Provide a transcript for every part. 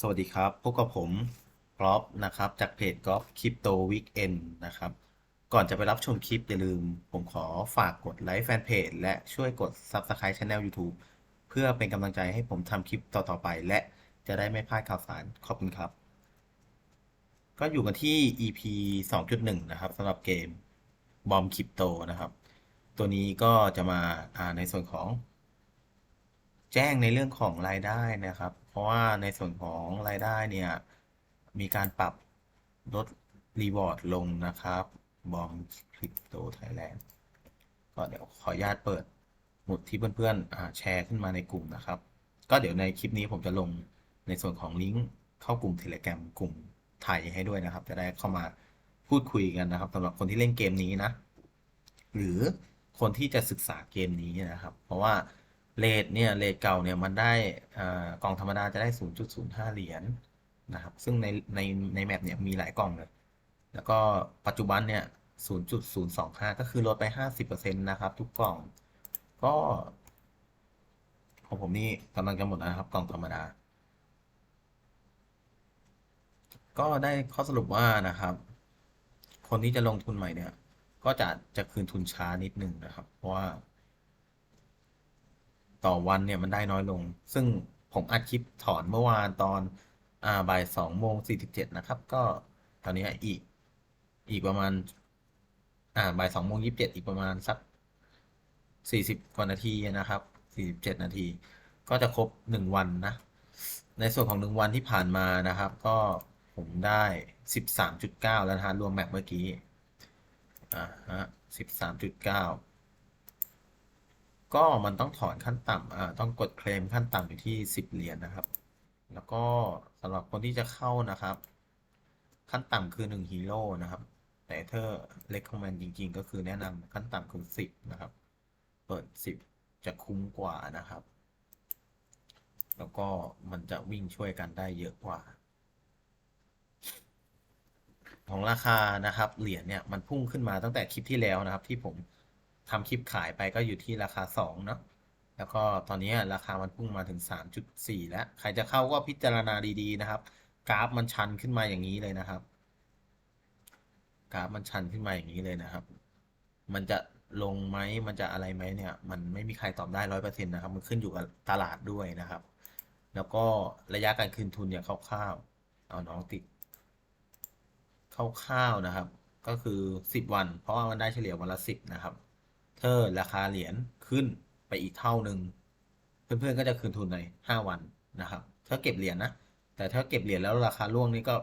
สวัสดีครับ พบกับผมกรอฟนะครับ จากเพจกรอฟคริปโตวิกเอนนะครับ ก่อนจะไปรับชมคลิป อย่าลืม ผมขอฝากกดไลค์แฟนเพจและช่วยกด Subscribe Channel YouTube เพื่อเป็นกำลังใจให้ผมทำคลิปต่อ ๆ ไป และจะได้ไม่พลาดข่าวสาร ขอบคุณครับ ก็อยู่กันที่ EP 2.1 นะครับสำหรับเกมบอมคริปโตนะครับ ตัวนี้ก็จะมาอ่าในส่วนของ แจ้งในเรื่องของรายได้นะครับ เพราะว่าในส่วนของรายได้เนี่ย มีการปรับลดรีวอร์ดลงนะครับบอมคริปโตไทยแลนด์ก็เดี๋ยวขออนุญาตเปิดหมุดที่เพื่อนๆแชร์ขึ้นมาในกลุ่มนะครับ ก็เดี๋ยวในคลิปนี้ผมจะลงในส่วนของลิงก์เข้ากลุ่ม Telegram กลุ่มไทยให้ด้วยนะครับ จะได้เข้ามาพูดคุยกันนะครับสำหรับคนที่เล่นเกมนี้นะ หรือคนที่จะศึกษาเกมนี้นะครับ เพราะว่า เลทเนี่ยเลทเก่าเนี่ยมันได้อกล่องธรรมดาจะได้ 0.05 เหรียญนะครับ ซึ่งในในในแมปเนี่ยมีหลายกล่องเลย แล้วก็ปัจจุบันเนี่ย 0.025 ก็คือลดไป 50%นะครับ ทุกกล่องก็ของผมนี่กำลังจะหมดแล้วนะครับ กล่องธรรมดา ก็ได้ข้อสรุปว่านะครับ คนที่จะลงทุนใหม่เนี่ย ก็จะจะคืนทุนช้านิดนึงนะครับ เพราะว่า ต่อวันเนี่ยมันได้น้อยลง ซึ่งผมอัดคลิปถอนเมื่อวานตอนอ่าบ่ายสองโมงสี่สิบเจ็ดนะครับ ก็ตอนนี้อีกอีกประมาณ อ่าบ่ายสองโมงยี่สิบเจ็ดอีกประมาณสักสี่สิบกว่านาทีนะครับสี่สิบเจ็ดนาที ก็จะครบหนึ่งวันนะ ในส่วนของหนึ่งวันที่ผ่านมานะครับ ก็ผมได้สิบสามจุดเก้าแล้วนะฮะรวมแมปเมื่อกี้อ่าฮะสิบสามจุดเก้า ก็มันต้องถอนขั้นต่ำอ่าต้องกดเคลมขั้นต่ำอยู่ที่สิบเหรียญนะครับ แล้วก็สำหรับคนที่จะเข้านะครับ ขั้นต่ำคือหนึ่งฮีโร่นะครับ แต่ถ้าเล็กคอมแมนจริง ๆ ก็คือแนะนำขั้นต่ำคือสิบนะครับ เปิดสิบจะคุ้มกว่านะครับ แล้วก็มันจะวิ่งช่วยกันได้เยอะกว่า ของราคานะครับ เหรียญเนี่ยมันพุ่งขึ้นมาตั้งแต่คลิปที่แล้วนะครับ ที่ผม ทำคลิปขายไปก็อยู่ที่ราคาสองเนาะแล้วก็ตอนนี้ราคามันพุ่งมาถึงสามจุดสี่แล้ว ใครจะเข้าก็พิจารณาดีๆนะครับ กราฟมันชันขึ้นมาอย่างนี้เลยนะครับ กราฟมันชันขึ้นมาอย่างนี้เลยนะครับ มันจะลงไหมมันจะอะไรไหมเนี่ย มันไม่มีใครตอบได้ร้อยเปอร์เซ็นต์นะครับ มันขึ้นอยู่กับตลาดด้วยนะครับ แล้วก็ระยะการคืนทุนเนี่ยคร่าวๆเอาน้องติดคร่าวๆนะครับ ก็คือสิบวัน เพราะว่ามันได้เฉลี่ยวันละสิบนะครับ เธอราคาเหรียญขึ้นไปอีกเท่าหนึ่งเพื่อนๆก็จะคืนทุนในห้าวันนะครับ ถ้าเก็บเหรียญนะ แต่ถ้าเก็บเหรียญแล้วราคาร่วงนี่ก็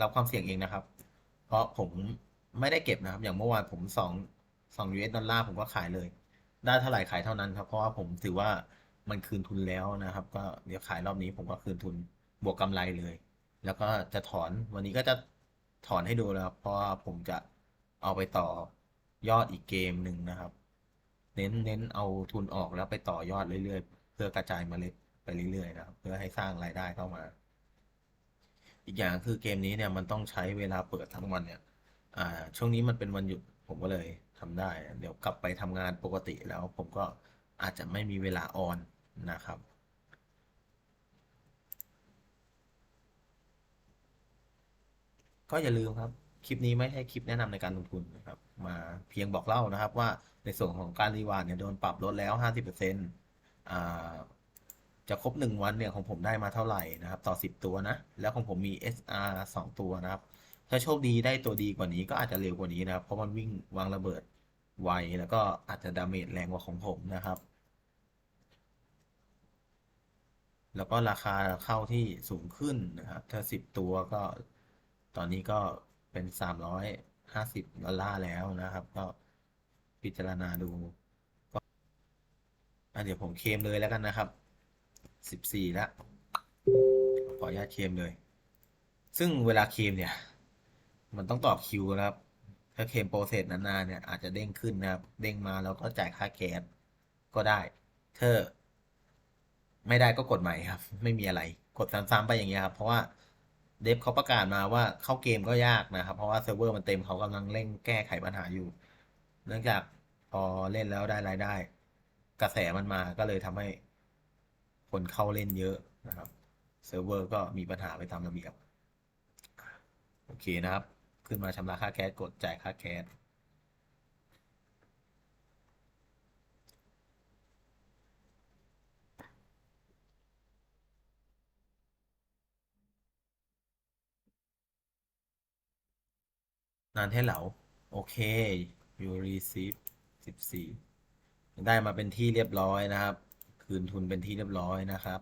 รับความเสี่ยงเองนะครับ เพราะผมไม่ได้เก็บนะครับ อย่างเมื่อวานผมสองสอง US ดอลลาร์ผมก็ขายเลย ได้เท่าไหร่ขายเท่านั้นครับ เพราะว่าผมถือว่ามันคืนทุนแล้วนะครับ ก็เดี๋ยวขายรอบนี้ผมก็คืนทุนบวกกำไรเลย แล้วก็จะถอนวันนี้ก็จะถอนให้ดูแล้วครับเพราะว่าผมจะเอาไปต่อ ยอดอีกเกมหนึ่งนะครับ เน้นเน้นเอาทุนออกแล้วไปต่อยอดเรื่อยๆ เพื่อกระจายเมล็ดไปเรื่อยๆนะครับ เพื่อให้สร้างรายได้เข้ามา อีกอย่างคือเกมนี้เนี่ยมันต้องใช้เวลาเปิดทั้งวันเนี่ย อ่า ช่วงนี้มันเป็นวันหยุดผมก็เลยทำได้ เดี๋ยวกลับไปทำงานปกติแล้ว ผมก็อาจจะไม่มีเวลาออนนะครับก็อย่าลืมครับ คลิปนี้ไม่ใช่คลิปแนะนำในการลงทุนนะครับ มาเพียงบอกเล่านะครับ ว่าในส่วนของการรีวาร์ดเนี่ยโดนปรับลดแล้ว 50%อ่าจะครบหนึ่งวันเนี่ยของผมได้มาเท่าไหร่นะครับ ต่อ 10 ตัวนะ แล้วของผมมี SR 2 ตัวนะครับ ถ้าโชคดีได้ตัวดีกว่านี้ก็อาจจะเร็วกว่านี้นะครับ เพราะมันวิ่งวางระเบิดไวแล้วก็อาจจะดาเมจแรงกว่าของผมนะครับ แล้วก็ราคาเข้าที่สูงขึ้นนะครับ ถ้า 10 ตัวก็ตอนนี้ก็ เป็น350ดอลลาร์แล้วนะครับ ก็พิจารณาดูก็เดี๋ยวผมเคมเลยแล้วกันนะครับ14แล้วขออนุญาตเคมเลย ซึ่งเวลาเคมเนี่ย มันต้องต่อคิวนะครับ ถ้าเคมโปรเซสนานๆเนี่ยอาจจะเด้งขึ้นนะครับ เด้งมาแล้วก็จ่ายค่าแก๊สก็ได้ เธอ ไม่ได้ก็กดใหม่ครับ ไม่มีอะไร กดซ้ำๆไปอย่างเงี้ยครับ เพราะว่า เดฟเขาประกาศมาว่าเข้าเกมก็ยากนะครับ เพราะว่าเซิร์ฟเวอร์มันเต็มเขากำลังเร่งแก้ไขปัญหาอยู่ เนื่องจากพอเล่นแล้วได้รายได้ กระแสมันมาก็เลยทำให้คนเข้าเล่นเยอะนะครับเซิร์ฟเวอร์ก็มีปัญหาไปตามระเบียบ โอเคนะครับ ขึ้นมาชำระค่าแก๊สกดจ่ายค่าแก๊ส นานเท่เหลาโอเค you receive สิบสี่ได้มาเป็นที่เรียบร้อยนะครับ คืนทุนเป็นที่เรียบร้อยนะครับ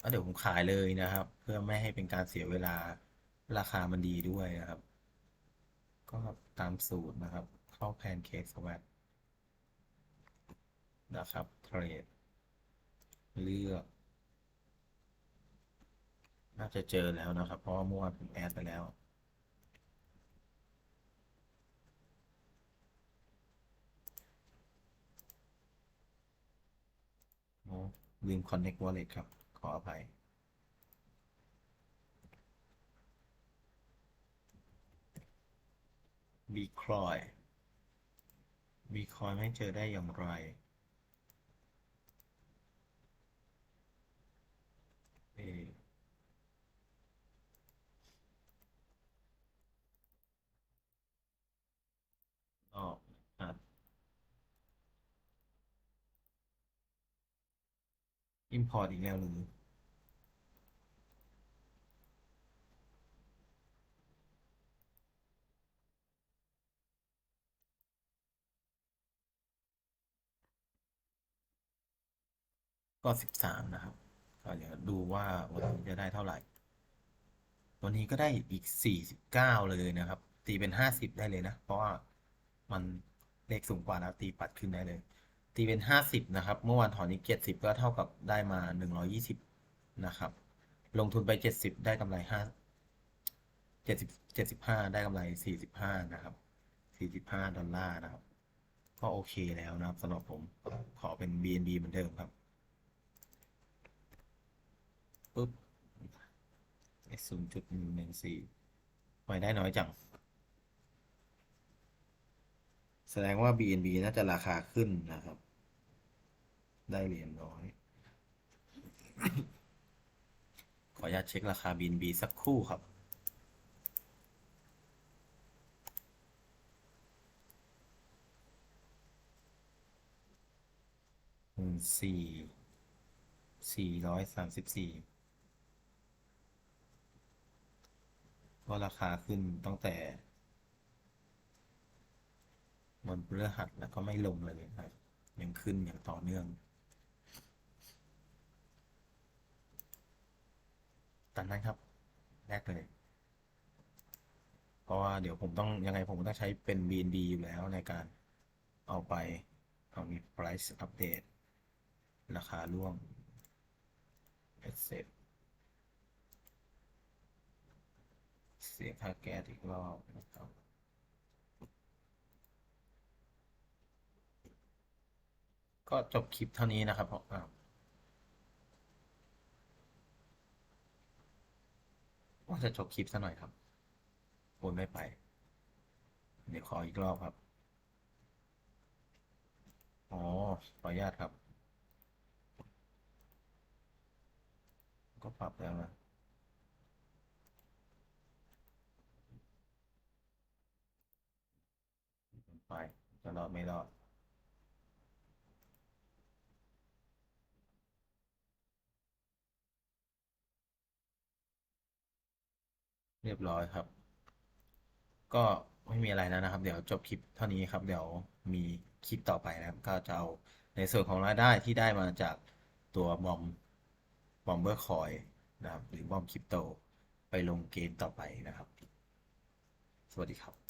แล้วเดี๋ยวผมขายเลยนะครับ เพื่อไม่ให้เป็นการเสียเวลาราคามันดีด้วยนะครับ ก็ตามสูตรนะครับ เข้าแพนเค้กสวัสดนะครับเทรดเลือก น่าจะเจอแล้วนะครับ เพราะว่าเมื่อวานผมแอดไปแล้ว ลืม Connect Wallet ครับ ขออภัย บีคอยบีคอยไม่เจอได้อย่างไร เออออกอัด Import อีกแล้วหรือก็สิบสามนะครับก็เดี๋ยวดูว่าวันนี้จะได้เท่าไหร่วันนี้ก็ได้อีกสี่สิบเก้าเลยนะครับ ตีเป็นห้าสิบได้เลยนะ เพราะว่ามันเลขสูงกว่านะตีปัดขึ้นได้เลย ตีเป็นห้าสิบนะครับ เมื่อวานถอนอีกเจ็ดสิบก็เท่ากับได้มาหนึ่งร้อยี่สิบนะครับ ลงทุนไปเจ็ดสิบได้กำไรห้าเจ็ดสิบเจ็ดสิบห้าได้กำไรสี่สิบห้านะครับสี่สิบห้าดอลลาร์นะครับ ก็โอเคแล้วนะครับสำหรับผมขอเป็น BNB เหมือนเดิมครับปุ๊บศูนย์จุดหนึ่งหนึ่งสี่ไปได้น้อยจัง แสดงว่า BNB น่าจะราคาขึ้นนะครับ ได้เหรียญน้อย ขออนุญาตเช็คราคา BNB สักครู่ครับหนึ่งสี่สี่ร้อยสามสิบสี่ก็ราคาขึ้นตั้งแต่ วันพฤหัสแล้วก็ไม่ลงเลยครับยังขึ้นอย่างต่อเนื่องตามนั้นครับ แรกเลย เพราะว่าเดี๋ยวผมต้องยังไงผมต้องใช้เป็น BNB อยู่แล้วในการเอาไปเอามี price update ราคาร่วม asset เสียค่าแก๊สอีกรอบนะครับ ก็จบคลิปเท่านี้นะครับเพราะว่าจะจบคลิปซะหน่อยครับโอนไม่ไป เดี๋ยวขออีกรอบครับ อ๋อ ขออนุญาตครับ ก็ปรับแล้วนะไปจะรอดไม่รอด เรียบร้อยครับ ก็ไม่มีอะไรแล้วนะครับ เดี๋ยวจบคลิปเท่านี้ครับ เดี๋ยวมีคลิปต่อไปนะครับ ก็จะเอาในส่วนของรายได้ที่ได้มาจากตัวบอมบอมเบอร์คอยนะครับ หรือบอมคริปโต ไปลงเกมต่อไปนะครับ สวัสดีครับ